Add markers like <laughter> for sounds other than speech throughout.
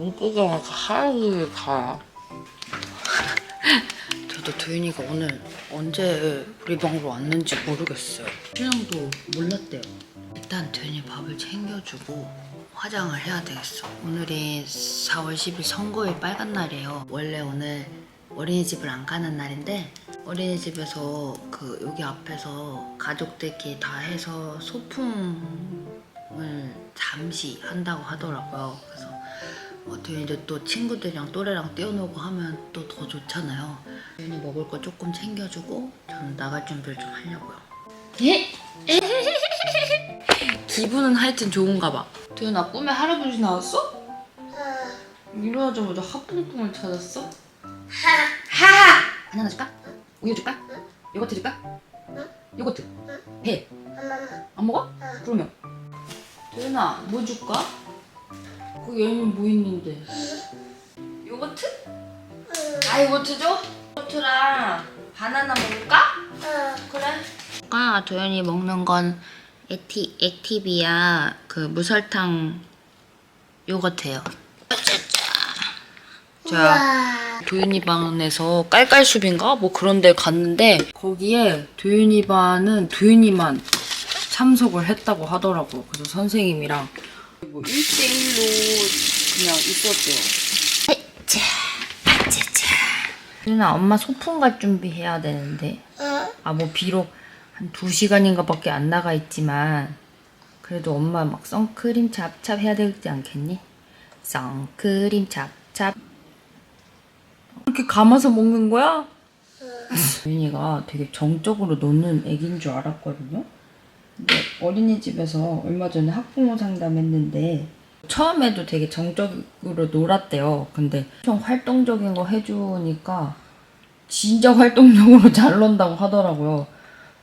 이쁘게 하얘 가. <laughs> 저도 도윤이가 오늘 언제 우리 방으로 왔는지 모르겠어요. 신랑도 몰랐대요. 일단 도윤이 밥을 챙겨주고 화장을 해야 되겠어. 오늘이 4월 10일 선거일 빨간 날이에요. 원래 오늘 어린이집을 안 가는 날인데 어린이집에서 그 여기 앞에서 가족들끼리 다 해서 소풍을 잠시 한다고 하더라고요. 그래서 어떻게 이제 또 친구들이랑 또래랑 뛰어놀고 하면 또 더 좋잖아요. 도윤이 먹을 거 조금 챙겨주고 저는 나갈 준비를 좀 하려고요. 예? <laughs> 기분은 하여튼 좋은가 봐. 도윤아 꿈에 할아버지 나왔어? 일어나자마자 하품꿈을 찾았어? 하하! 하나 줄까? 우유 줄까? 요거트 줄까? 요거트. 배. 안 먹어? 그러면. 도윤아 뭐 줄까? 거기 열면 뭐 있는데? 요거트? 아 요거트 줘? 요거트랑 바나나 먹을까? 그래. 아까 도현이 먹는 건 액티, 액티비아 그 무설탕 요거트예요. 자, 도윤이 반에서 깔깔숲인가 뭐 그런 데 갔는데 거기에 도윤이 반은 도윤이만 참석을 했다고 하더라고. 그래서 선생님이랑 뭐 1대1로 그냥 있었대요. 자, 아차차. 도윤아 엄마 소풍 갈 준비해야 되는데. 아뭐 비록 한두 시간인가 밖에 안 나가 있지만 그래도 엄마 막 선크림 찹찹 해야 되지 않겠니? 선크림 찹찹 이렇게 감아서 먹는 거야? 유인이가 되게 정적으로 노는 애기인 줄 알았거든요. 근데 어린이집에서 얼마 전에 학부모 상담했는데 처음에도 되게 정적으로 놀았대요. 근데 좀 활동적인 거 해주니까 진짜 활동적으로 <laughs> 잘 논다고 하더라고요.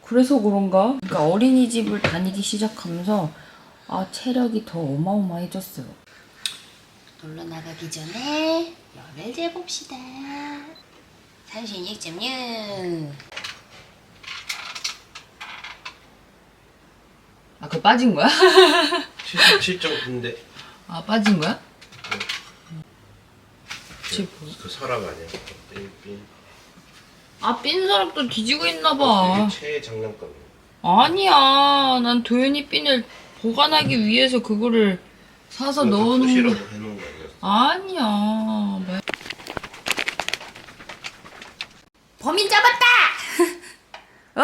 그래서 그런가? 그러니까 어린이집을 다니기 시작하면서 아 체력이 더 어마어마해졌어요. 놀러 나가기 전에 열을 재봅시다. 36.6. 아, 그거 빠진 거야? <laughs> 77.9인데 아, 빠진 거야? 쟤그 서랍 아니야? 빈 아, 삔 사람도 뒤지고 있나 봐. 이게 최애 장난감. 아니야. 난 도현이 핀을 보관하기 위해서 그거를 사서 넣어놓은 거. 해놓은 거 아니야? 아니야. 뭐. 범인 잡았다! <laughs> 어?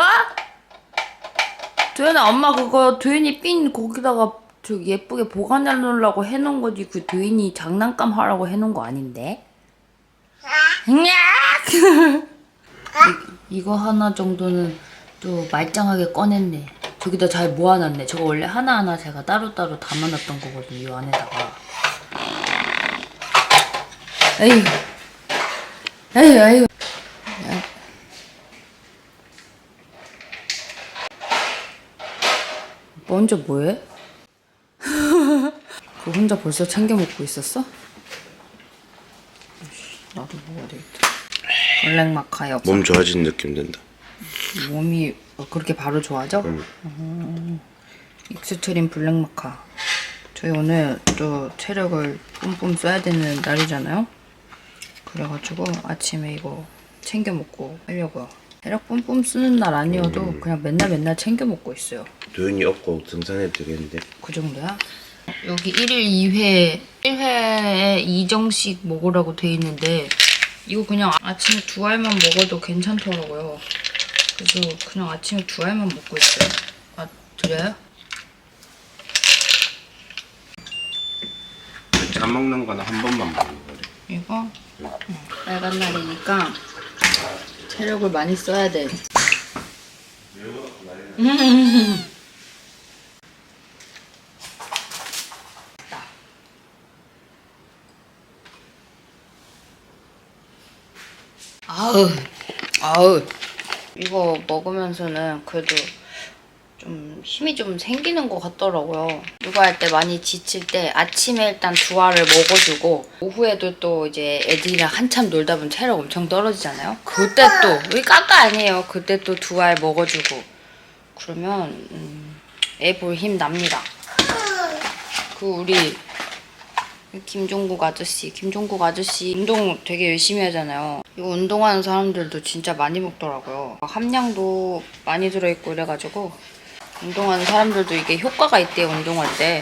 도현아, 엄마 그거 도현이 핀 거기다가 저 예쁘게 보관해 놓으려고 해놓은 거지. 그 도현이 장난감 하라고 해놓은 거 아닌데? 냐! 이, 이거 하나 정도는 또 말짱하게 꺼냈네. 저기다 잘 모아놨네. 저거 원래 하나하나 제가 따로따로 담아놨던 거거든요. 이 안에다가. 에휴. 에휴, 에휴. 야. 먼저 뭐해? <laughs> 그거 혼자 벌써 챙겨 먹고 있었어? 나도 먹어야 되겠다. 블랙마카요. 몸 좋아진 느낌 든다. 몸이 그렇게 바로 좋아져? 응. 음, 익스트림 블랙 마카. 저희 오늘 또 체력을 뿜뿜 써야 되는 날이잖아요. 그래가지고 아침에 이거 챙겨 먹고 하려고요. 체력 뿜뿜 쓰는 날 아니어도 그냥 맨날 맨날 챙겨 먹고 있어요. 도윤이 업고 등산해도 되겠는데? 그 정도야? 여기 1일 2회, 1회에 2정씩 먹으라고 돼 있는데 이거 그냥 아침에 두 알만 먹어도 괜찮더라고요. 그래서 그냥 아침에 두 알만 먹고 있어요. 아, 드려요? 짠 먹는 거는 한 번만 먹는 거래. 이거? 응. 빨간 날이니까 체력을 많이 써야 돼. 아우, 아우. 이거 먹으면서는 그래도 좀 힘이 좀 생기는 것 같더라고요. 육아할 때 많이 지칠 때 아침에 일단 두 알을 먹어주고 오후에도 또 이제 애들이랑 한참 놀다 보면 체력 엄청 떨어지잖아요. 그때 또 우리 까까 아니에요. 그때 또 두 알 먹어주고 그러면 음, 애볼 힘 납니다. 그 우리 김종국 아저씨, 김종국 아저씨 운동 되게 열심히 하잖아요. 이거 운동하는 사람들도 진짜 많이 먹더라고요. 함량도 많이 들어있고 이래가지고 운동하는 사람들도 이게 효과가 있대요, 운동할 때.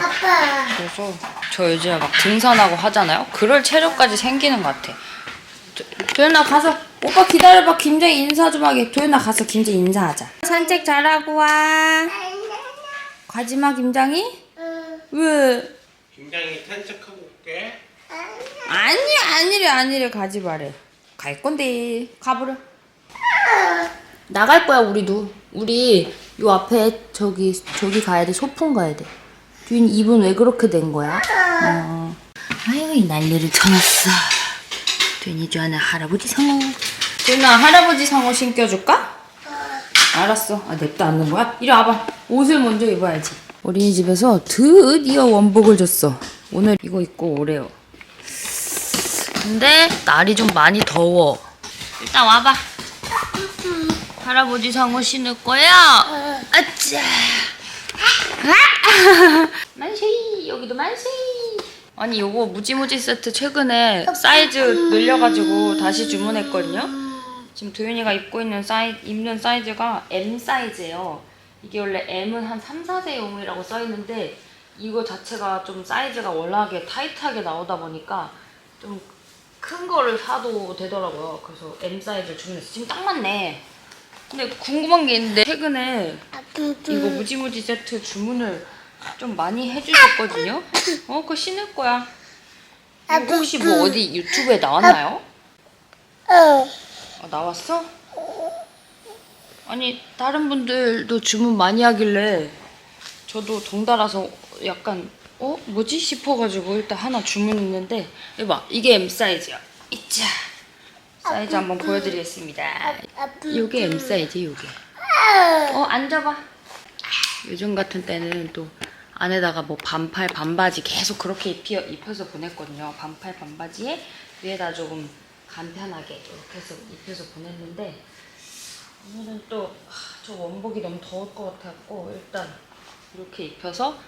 그래서 저 요즘에 막 등산하고 하잖아요. 그럴 체력까지 생기는 것 같아. 도- 도현아 가서 오빠 기다려봐. 김장이 인사 좀 하게. 도현아 가서 김장 인사하자. 산책 잘하고 와. 가지마 김장이? 왜? 김장이 산책하고 올게. 아니 아니래 아니래 가지 말래 갈 건데 가보려 나갈 거야 우리도 우리 요 앞에 저기 저기 가야 돼 소풍 가야 돼 주인 입은 왜 그렇게 된 거야 어. 아이고 이 난리를 쳐놨어 주인이 좋아하는 할아버지 상어 주인아 할아버지 상어 신겨줄까? 알았어 아 냅다 앉는 거야? 이리 와봐 옷을 먼저 입어야지 어린이집에서 드디어 원복을 줬어 오늘 이거 입고 오래요 근데 날이 좀 많이 더워. 일단 와봐. 할아버지 상어 신을 거야. 아짜. 만세. 여기도 만세. 아니 요거 무지무지 세트 최근에 사이즈 늘려가지고 다시 주문했거든요. 지금 도윤이가 입고 있는 사이 입는 사이즈가 M 사이즈예요. 이게 원래 M은 한 3, 4세용이라고 써 있는데 이거 자체가 좀 사이즈가 워낙에 타이트하게 나오다 보니까 좀 큰 거를 사도 되더라고요. 그래서 M 사이즈를 주문했어. 지금 딱 맞네. 근데 궁금한 게 있는데 최근에 이거 무지무지 세트 주문을 좀 많이 해주셨거든요. 어, 그거 신을 거야. 이거 혹시 뭐 어디 유튜브에 나왔나요? 아, 나왔어? 아니 다른 분들도 주문 많이 하길래 저도 덩달아서 약간 어 뭐지 싶어가지고 일단 하나 주문했는데 이봐 이게 M 사이즈야. 이자 사이즈 한번 보여드리겠습니다. 요게 M 사이즈 요게. 어 앉아봐. 요즘 같은 때는 또 안에다가 뭐 반팔 반바지 계속 그렇게 입혀, 입혀서 보냈거든요. 반팔 반바지에 위에다 조금 간편하게 이렇게 해서 입혀서 보냈는데 오늘은 또 저 원복이 너무 더울 것 같아갖고 일단 이렇게 입혀서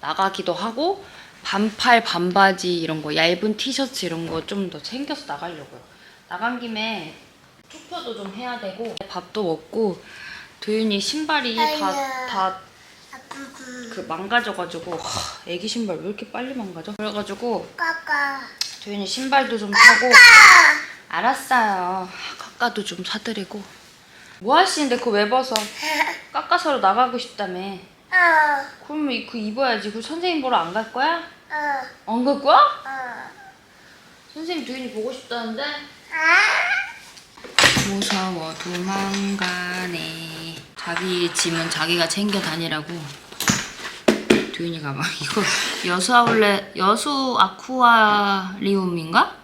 나가기도 하고 반팔 반바지 이런 거 얇은 티셔츠 이런 거 좀 더 챙겨서 나가려고요. 나간 김에 투표도 좀 해야 되고 밥도 먹고 도윤이 신발이 다 다 그 망가져가지고 하, 애기 신발 왜 이렇게 빨리 망가져? 그래가지고 도윤이 신발도 좀 사고 알았어요. 까까도 좀 사드리고 뭐 하시는데 그거 왜 벗어? <laughs> 까까서로 나가고 싶다며. 그러면 이- 그 입어야지. 그 선생님 보러 안 갈 거야? 안갈 거야? 선생님 도윤이 보고 싶다는데? 무서워 도망가네. 자기 짐은 자기가 챙겨 다니라고. 도윤이가 막 <laughs> 이거 여수 아울렛 여수 아쿠아리움인가?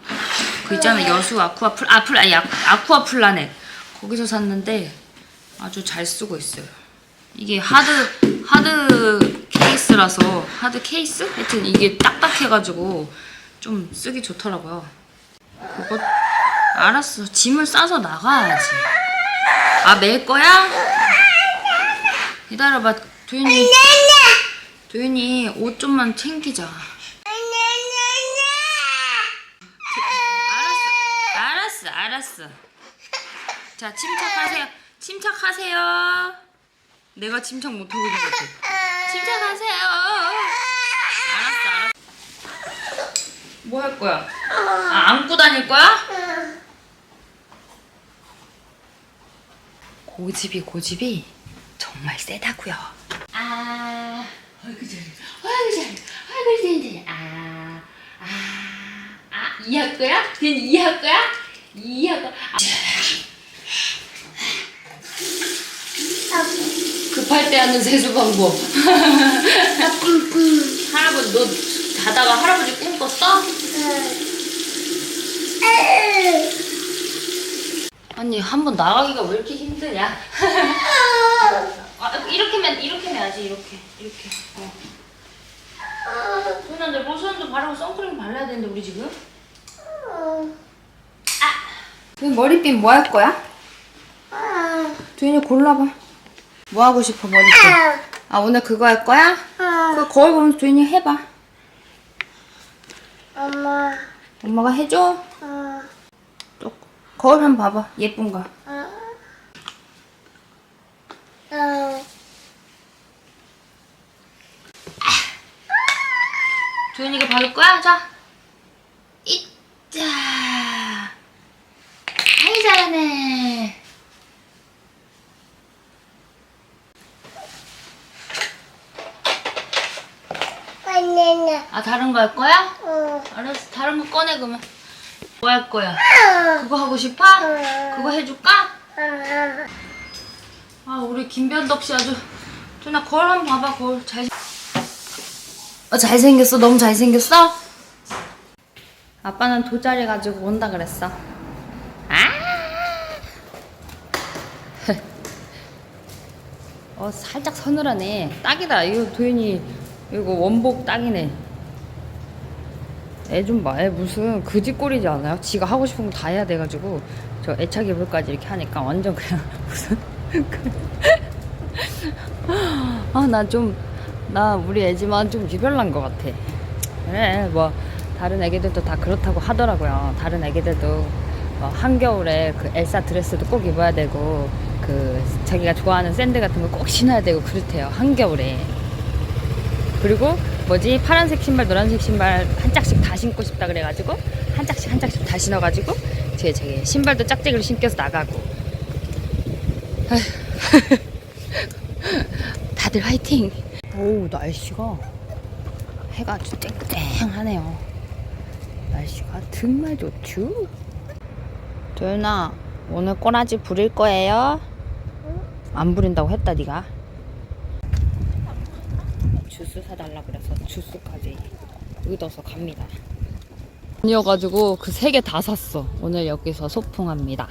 그 있잖아 여수 아쿠아 플 아플 아니 아, 아쿠아 플라넷 거기서 샀는데 아주 잘 쓰고 있어요. 이게 하드 하드 케이스라서 하드 케이스? 하여튼 이게 딱딱해가지고 좀 쓰기 좋더라고요. 그거 알았어. 짐을 싸서 나가야지. 아 멜 거야? 기다려봐. 도윤이 도윤이 옷 좀만 챙기자. 알았어, 알았어. 자, 침착하세요. 침착하세요. 내가 침착 못하고 있는 것 같아. 침착하세요. 알았어, 알았어. 뭐 할 거야? 아, 안고 다닐 거야? 고집이 고집이 정말 세다고요. 아, 아이고 잘해, 아이고 잘해, 아이고 잘해. 아, 아, 아, 이할 거야? 그냥 이할 거야? 이할 거야? 아. 급할 때 하는 세수 방법. <laughs> 할아버지 너 자다가 할아버지 꿈 꿨어? 아니 한 번 나가기가 왜 이렇게 힘드냐? <laughs> 아 이렇게면 이렇게 해야지 이렇게 이렇게. 어. 도윤아 너 로션도 바르고 선크림 발라야 되는데 우리 지금. 도윤 머리핀 뭐 할 거야? 도윤이 골라봐. 뭐 하고 싶어 머리핀? 아 오늘 그거 할 거야? 그 거울 보면서 도윤이 해봐. 엄마, 엄마가 해줘. 어, 또 거울 한번 봐봐. 예쁜 거. 어. 도윤이가 받을 거야? 자. 이자. 아이 잘하네. 바나나, 아 다른 거 할 거야? 어, 알았어. 다른 거 꺼내 그러면. 뭐 할 거야? 그거 하고 싶어? 그거 해줄까? 어, 아 우리 김변덕 씨 아주 누나 거울 한번 봐봐 거울 잘. 어 잘생겼어 너무 잘생겼어? 아빠는 돗자리 가지고 온다 그랬어. 아. <laughs> 어 살짝 서늘하네. 딱이다. 이거 도현이 이거 원복 딱이네. 애 좀 봐. 애 무슨 그지꼴이지 않아요? 지가 하고 싶은 거 다 해야 돼가지고 저 애착 이불까지 이렇게 하니까 완전 그냥 <laughs> 무슨 아 나 좀 나 우리 애지만 좀 유별난 것 같아. 그래 뭐 다른 애기들도 다 그렇다고 하더라고요. 다른 애기들도 뭐 한겨울에 그 엘사 드레스도 꼭 입어야 되고 그 자기가 좋아하는 샌들 같은 거 꼭 신어야 되고 그렇대요. 한겨울에. 그리고 뭐지? 파란색 신발 노란색 신발 한 짝씩 다 신고 싶다 그래가지고 한 짝씩 한 짝씩 다 신어가지고 제 저기 신발도 짝짝이로 신겨서 나가고. <laughs> 다들 화이팅. 오우 날씨가 해가 아주 땡땡하네요. 날씨가 정말 좋죠? 도윤아 오늘 꼬라지 부릴 거예요? 안 부린다고 했다 네가 주스 사달라 그래서 주스까지 얻어서 갑니다. 이어가지고 그 세 개 다 샀어. 오늘 여기서 소풍합니다.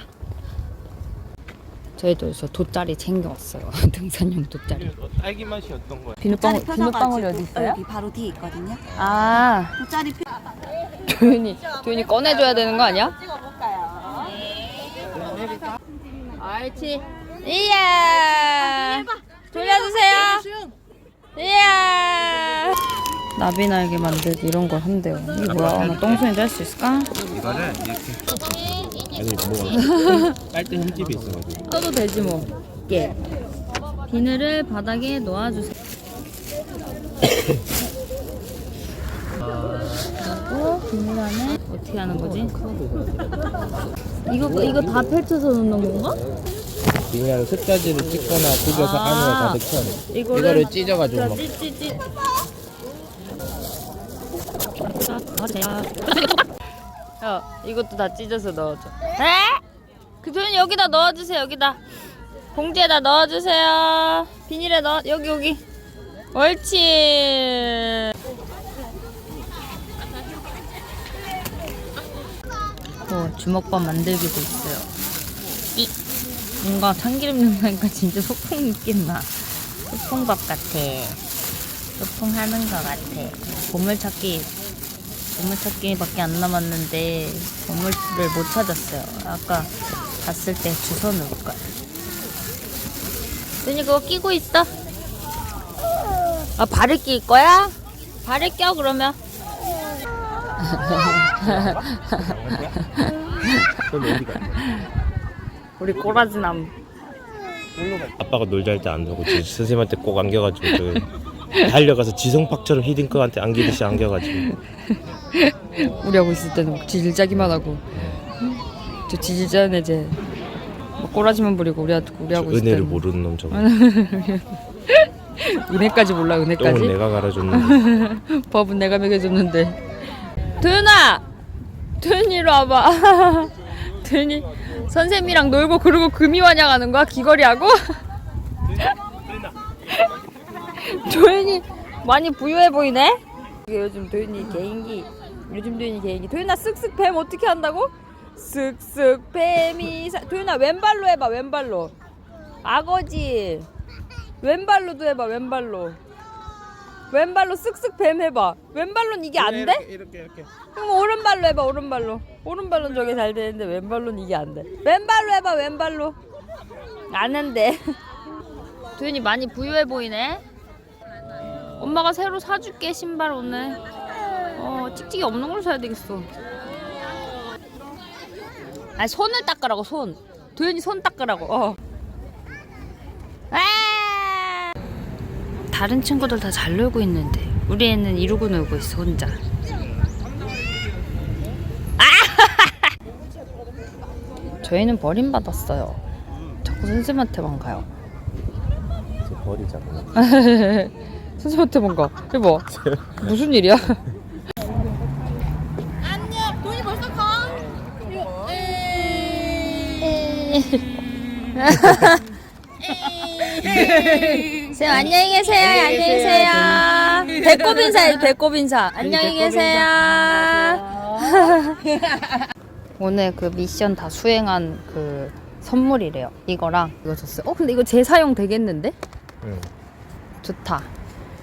저희도 그래서 돗자리 챙겨왔어요. <laughs> 등산용 돗자리. 딸기 맛이 어떤 거야? 비눗방울, 비눗방울이 어디 있어요? 여기 바로 뒤에 있거든요. 아, 돗자리 펴. 도윤이, 도윤이 꺼내줘야 되는 거 아니야? 옳지. 이야. 돌려주세요. 이야. 나비 날개 만들기 이런 걸 한대요. 이게 뭐야? 나 똥손이도 할 수 있을까? 이거를 이렇게 아니 뭐 <laughs> 빨대 흠집이 있어가지고 써도 되지 뭐. 예. 비늘을 바닥에 놓아주세요. 그리고 비늘 안에 어떻게 하는 거지? 이거 이거 다 펼쳐서 놓는 건가? 그냥 숫자지를 찍거나 구겨서 아. 안으로 가득 채워 이거를 이거를 찢어가지고 자, 막 찌찌찌. 야, 이것도 다 찢어서 넣어줘. 에? 그 돈이 여기다 넣어주세요. 여기다 봉지에다 넣어주세요. 비닐에 넣어 여기 여기. 옳지. 어, 주먹밥 만들기도 있어요. 이 뭔가 참기름 넣으니까 <laughs> 진짜 소풍 느낌 나. 소풍밥 같아. 소풍 하는 것 같아. 보물찾기, 보물찾기밖에 안 남았는데 보물을 못 찾았어요. 아까 갔을 때 주워 놓을 거야. 눈이 그거 끼고 있어. 아 발을 낄 거야? 발을 껴 그러면. <laughs> <laughs> 그럼 어디 가? 우리 꼬라지남. 아빠가 놀자 할 때안 지- 선생님한테 꼭 안겨가지고 그 달려가서 지성팍처럼 히딩크한테 안기듯이 안겨가지고. <laughs> 우리 하고 있을 때는 지질짜기만 하고. 저 지질짜는 애제 뭐 꼬라지만 부리고 우리 우리 하고 있을 은혜를 때는. 모르는 놈 저거. <laughs> 은혜까지 몰라 은혜까지? 똥은 내가 갈아줬는데. <laughs> 법은 내가 먹여줬는데. 도윤아! 도윤이 로 와봐. 도윤이 선생님이랑 놀고 그러고 금이 환영하는 거야? 귀걸이 하고? <laughs> 도윤이 많이 부유해 보이네? 이게 요즘 도윤이 개인기 요즘 도윤이 개인기. 도윤아 쓱쓱 뱀 어떻게 한다고? 쓱쓱 뱀이 사... 도윤아 왼발로 해봐 왼발로. 아거지. 왼발로도 해봐 왼발로. 왼발로 쓱쓱 뱀 해봐. 왼발로는 이게 안 돼? 이렇게 이렇게. 그 럼 오른발로 해봐 오른발로. 오른발로는 저게 잘 되는데 왼발로는 이게 안 돼. 왼발로 해봐 왼발로. 안 한대 <laughs> 도윤이 많이 부유해 보이네. 엄마가 새로 사줄게 신발 오늘. 어 찍찍이 없는 걸 사야 되겠어. 아니 손을 닦으라고 손. 도윤이 손 닦으라고 어. 아! 다른 친구들 다 잘 놀고 있는데 우리 애는 이러고 놀고 있어 혼자 저희는 버림받았어요. 자꾸 선생님한테만 가요. 이제 버리자. 선생님한테만 가. 이봐. 무슨 일이야? 안녕. 돈이 벌써 가. 쌤 안녕히 계세요. 안녕히 계세요. 배꼽 인사해. 배꼽 인사. 안녕히 계세요. 오늘 그 미션 다 수행한 그 선물이래요. 이거랑 이거 줬어요. 어 근데 이거 재사용 되겠는데? 응. 좋다.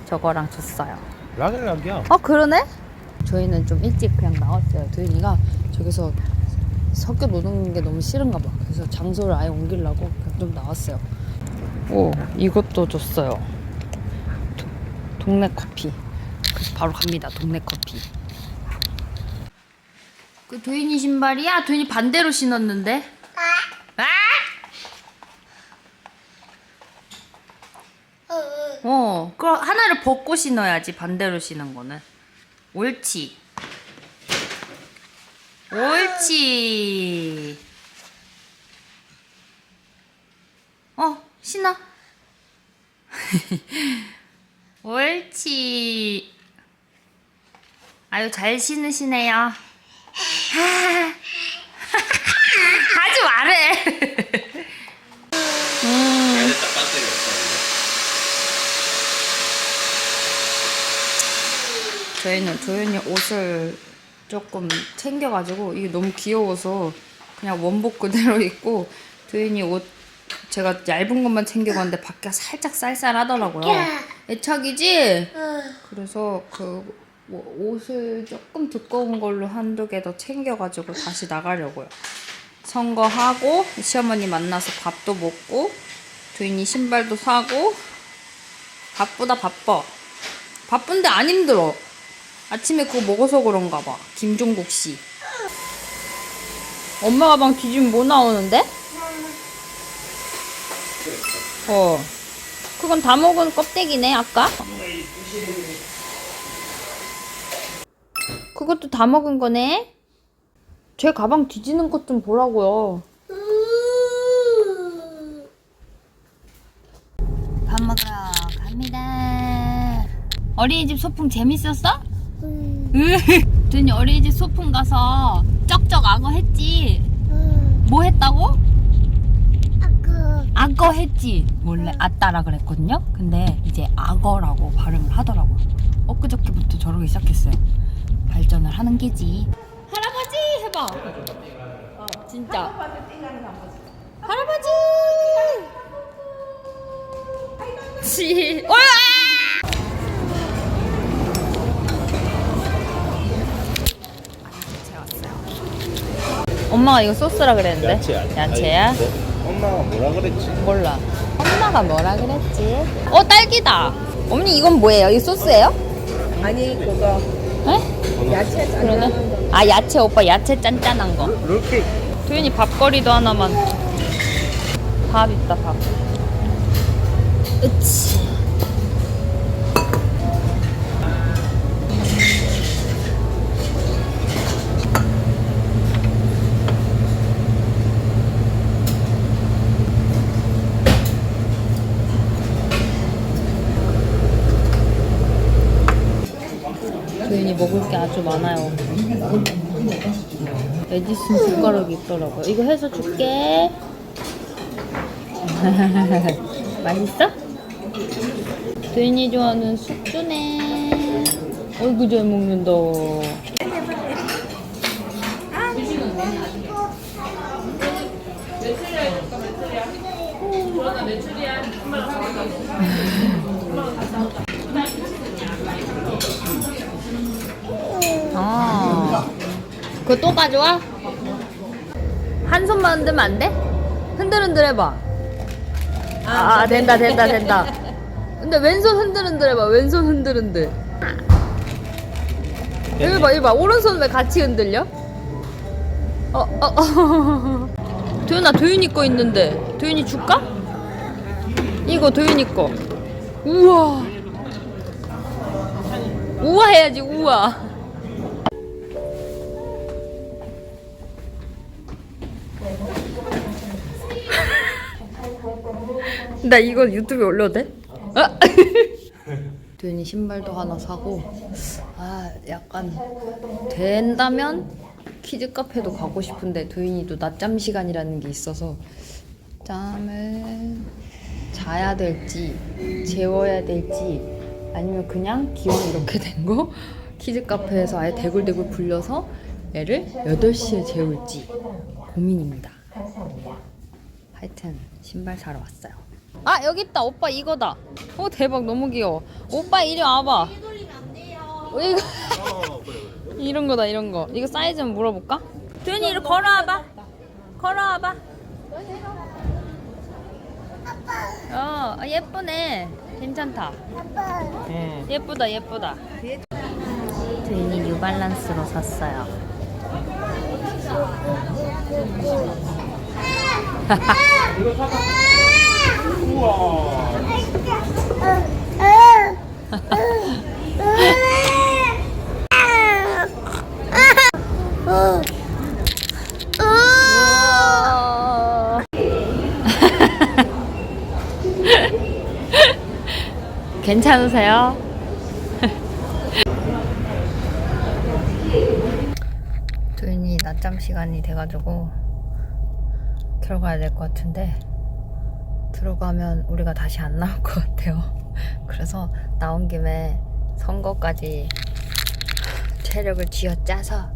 저거랑 줬어요. 락을락이야. 어 그러네? 저희는 좀 일찍 그냥 나왔어요. 도윤이가 저기서 섞여 노는 게 너무 싫은가 봐. 그래서 장소를 아예 옮기려고 그냥 좀 나왔어요. 오 이것도 줬어요. 도- 동네 커피. 그래서 바로 갑니다. 동네 커피. 그 도윤이 신발이야? 도윤이 반대로 신었는데? 아! 어, 그럼 하나를 벗고 신어야지 반대로 신은 거는. 옳지. 옳지. 어, 신어. <laughs> 옳지. 아유, 잘 신으시네요. 하지 말해. 음. 저희는 조연이 옷을 조금 챙겨가지고 이게 너무 귀여워서 그냥 원복 그대로 <laughs> 입고 도윤이 옷 제가 얇은 것만 챙겨갔는데 밖에 살짝 쌀쌀하더라고요. 애착이지? 그래서 그 뭐 옷을 조금 두꺼운 걸로 한두 개 더 챙겨가지고 다시 나가려고요. 선거하고 시어머니 만나서 밥도 먹고 도윤이 신발도 사고 바쁘다 바빠. 바쁜데 안 힘들어. 아침에 그거 먹어서 그런가 봐. 김종국 씨. 엄마 가방 뒤지면 뭐 나오는데? 어. 그건 다 먹은 껍데기네, 아까? 그것도 다 먹은 거네? 제 가방 뒤지는 것 좀 보라고요. 밥 먹으러 갑니다. 어린이집 소풍 재밌었어? 도현이 <laughs> 어린이집 소풍 가서 쩍쩍 악어 했지? 뭐 했다고? 악어 했지? 원래 아따라 그랬거든요? 근데 이제 악어라고 발음을 하더라고요. 엊그저께부터 저러기 시작했어요. 발전을 하는 게지. 할아버지! 해봐. 어, 진짜. 할아버지! 지. 와! 엄마가 이거 소스라 그랬는데. 야채? 야채야? 아니, 뭐, 엄마가 뭐라 그랬지? 몰라. 엄마가 뭐라 그랬지? 어 딸기다. 어머니 이건 뭐예요? 이 소스예요? 아니 그거 에? 야채 그러네. 아 야채 오빠 야채 짠짠한 거. 이렇게 도윤이 밥거리도 하나만. 밥 있다 밥. 으치. 먹을 게 아주 많아요. 에디슨 숟가락이 있더라고요. 이거 해서 줄게. <laughs> 맛있어? 도윤이 좋아하는 숙주네. 어이구 잘 먹는다. <laughs> 아, 그거 또 가져와? 한 손만 흔들면 안 돼? 흔들흔들 해봐. 아, 된다, 된다, 된다. 근데 왼손 흔들흔들 해봐. 왼손 흔들흔들. 여기 봐, 여기 봐. 오른손 왜 같이 흔들려? 어, 어, 어. 도윤아, 도윤이 거 있는데. 도윤이 줄까? 이거 도윤이 거. 우와. 우와 해야지, 우와. 나 이거 유튜브에 올려도 돼? 아! <laughs> 도윤이 신발도 하나 사고 아 약간 된다면 키즈 카페도 가고 싶은데 도윤이도 낮잠 시간이라는 게 있어서 잠을 자야 될지 재워야 될지 아니면 그냥 기왕 이렇게 된 거 키즈 카페에서 아예 대굴대굴 불려서 애를 8시에 재울지 고민입니다. 하여튼 신발 사러 왔어요. 아 여기 있다 오빠 이거다. 어 대박 너무 귀여워. 오빠 이리 와봐. 어, 이거 <laughs> 이런 거다 이런 거. 이거 사이즈 좀 물어볼까? 이리 걸어와봐. 걸어와봐. 어 아, 예쁘네. 괜찮다. 예쁘다 예쁘다. 도현이 뉴발란스로 샀어요. <laughs> <laughs> 괜찮으세요? 도윤이 낮잠 시간이 돼가지고 들어가야 될 것 같은데 들어가면 우리가 다시 안 나올 것 같아요. <laughs> 그래서 나온 김에 선거까지 체력을 쥐어짜서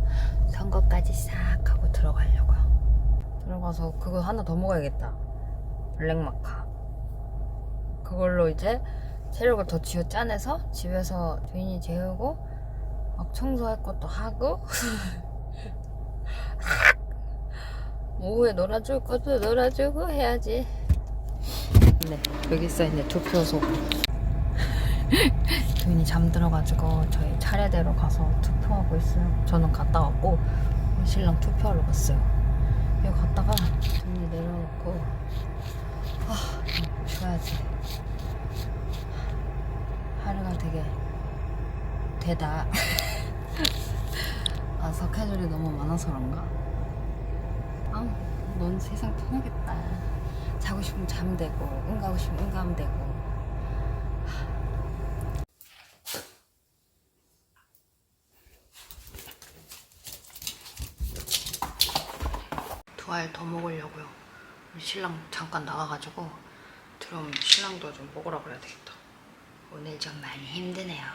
선거까지 싹 하고 들어가려고요. 들어가서 그거 하나 더 먹어야겠다. 블랙마카. 그걸로 이제 체력을 더 쥐어 짜내서 집에서 주인이 재우고 막 청소할 것도 하고 <laughs> 오후에 놀아줄 것도 놀아주고 해야지. 네 여기 써있네 투표소. <laughs> 주인이 잠들어가지고 저희 차례대로 가서 투표하고 있어요. 저는 갔다 왔고 신랑 투표하러 갔어요. 여기 갔다가 주인이 내려놓고 아 쉬어야지. 하루가 되게 되다. <laughs> 아 스케줄이 너무 많아서 그런가? 아, 넌 세상 편하겠다. 자고 싶으면 자면 되고, 응 가고 싶으면 응 가면 되고. 두 알 더 먹으려고요. 우리 신랑 잠깐 나가가지고 들어오면 신랑도 좀 먹으라 그래야 되겠다. 오늘 좀 많이 힘드네요.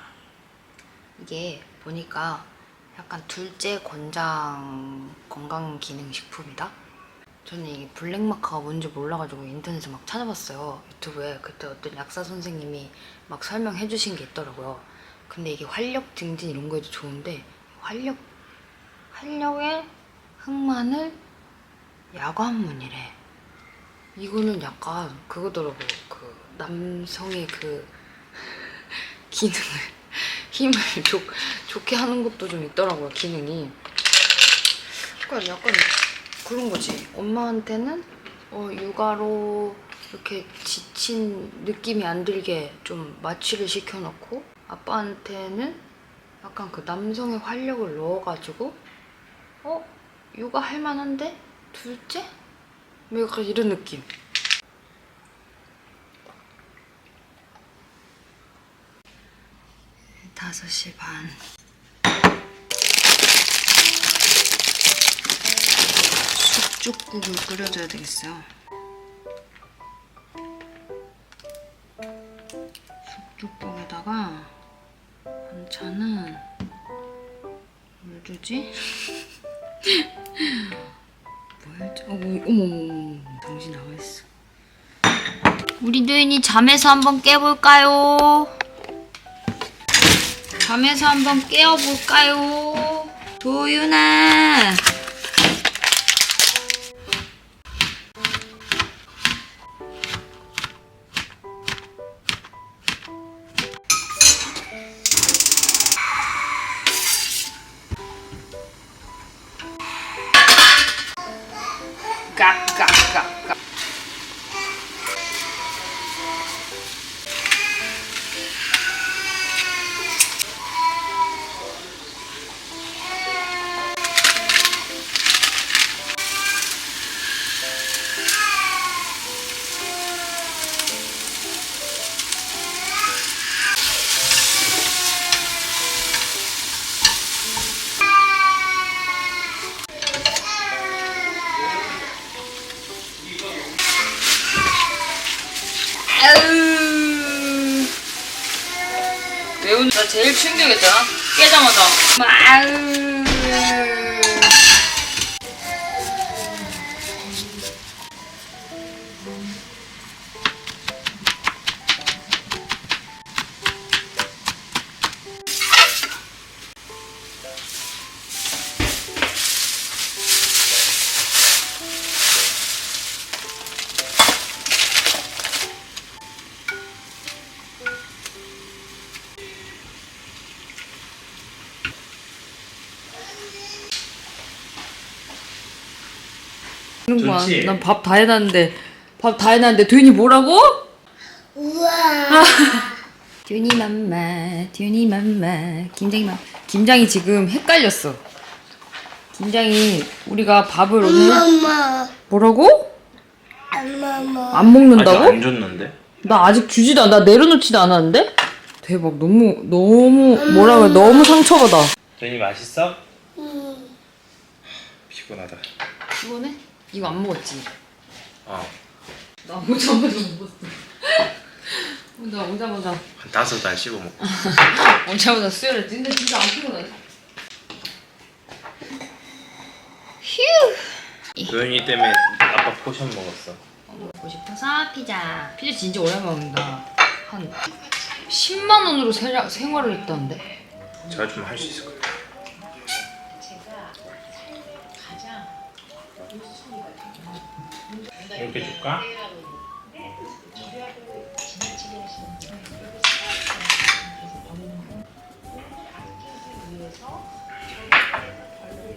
이게 보니까 약간 둘째 권장 건강기능식품이다? 저는 이게 블랙마카가 뭔지 몰라가지고 인터넷에 막 찾아봤어요. 유튜브에. 그때 어떤 약사 선생님이 막 설명해 주신 게 있더라고요. 근데 이게 활력 증진 이런 거에도 좋은데 활력, 활력에 흑마늘 야관문이래. 이거는 약간 그거더라고. 그 남성의 그 기능을 <laughs> 힘을 좋, 좋게 하는 것도 좀 있더라고요. 기능이. 약간 약간 그런 거지. 엄마한테는 어, 육아로 이렇게 지친 느낌이 안 들게 좀 마취를 시켜놓고 아빠한테는 약간 그 남성의 활력을 넣어가지고 어 육아 할 만한데 둘째? 뭐 약간 이런 느낌. 5시 반. 숙죽국을 끓여줘야 되겠어요. 숙죽국에다가 반찬은 뭘 주지? <laughs> 뭘 주? 어머, 어머, 당신 나와 있어. 우리 도윤이 잠에서 한번 깨볼까요? 잠에서 한번 깨워볼까요? 도윤아. 거야. 좋지? 난 밥 다 해놨는데 밥 다 해놨는데 도윤이 뭐라고? 우와. <laughs> 듀니 맘마, 듀니 맘마, 김장이 맘. 김장이 지금 헷갈렸어. 김장이 우리가 밥을 오늘 엄마. 뭐라고? 엄마. 안 먹는다고? 안 줬는데? 나 아직 주지도 않, 나 내려놓지도 않았는데? 대박, 너무 너무 뭐라 그래, 너무 상처받아. 도윤이 맛있어? 응. 피곤하다. 이거네? 이거 안 먹었지? 어. 나 오자마자 먹었어. <laughs> 나 오자마자 한 다섯 알 씹어 먹고. <laughs> 오자마자 수혈을 근데 진짜 안 피곤해. 휴. 도윤이 때문에 아빠 포션 먹었어. 먹고 싶어서 피자. 피자 진짜 오랜만에 먹는다. 한 10만 원으로 생활, 생활을 했다는데. 제가 좀 할 수 있을 거예요. 이렇게 줄까?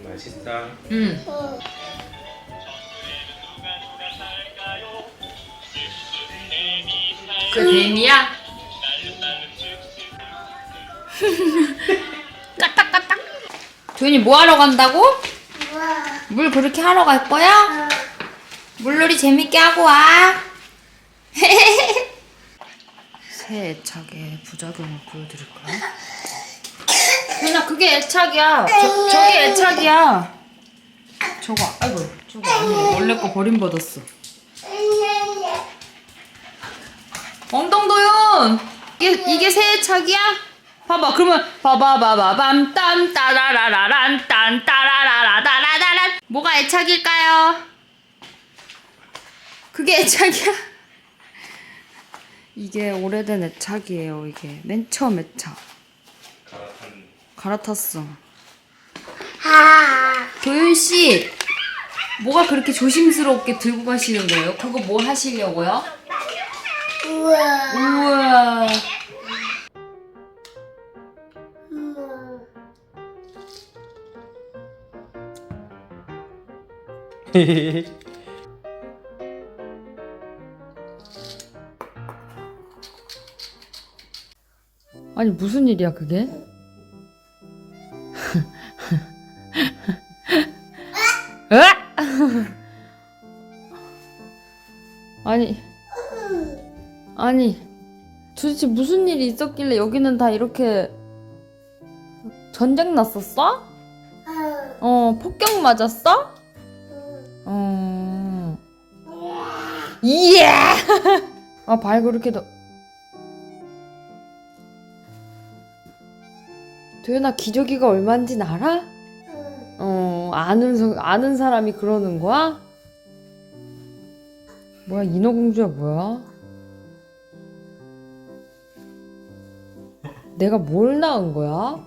맛있다. 응. 그 뱀이야? 까딱까딱. 도현이 뭐 하러 간다고? 물 그렇게 하러 갈 거야? 물놀이 재밌게 하고 와. <laughs> 새 애착의 부작용을 보여드릴까요? 그냥 그게 애착이야. 저, 저게 애착이야. 저거, 아이고, 저거 아니야. 원래 거 버림받았어. 엉덩도연! 이게, 이게 새 애착이야? 봐봐, 그러면, 봐봐봐봐밤, 딴, 따라라라란, 딴, 따라라라라라란. 뭐가 애착일까요? 그게 애착이야? 이게 오래된 애착이에요, 이게. 맨 처음 애착. 갈아탔어. 아. 도윤 씨, 뭐가 그렇게 조심스럽게 들고 가시는 거예요? 그거 뭐 하시려고요? 우와. <laughs> 우와. 우와. <laughs> 아니 무슨 일이야 그게? 아니 아니 도대체 무슨 일이 있었길래 여기는 다 이렇게 전쟁 났었어? 아. 어 폭격 맞았어? 어 이야 아발 그렇게 더 도현아 기저귀가 얼만지 알아? 응. 어 아는 사- 아는 사람이 그러는 거야? 뭐야 인어공주야 뭐야? 내가 뭘 낳은 거야?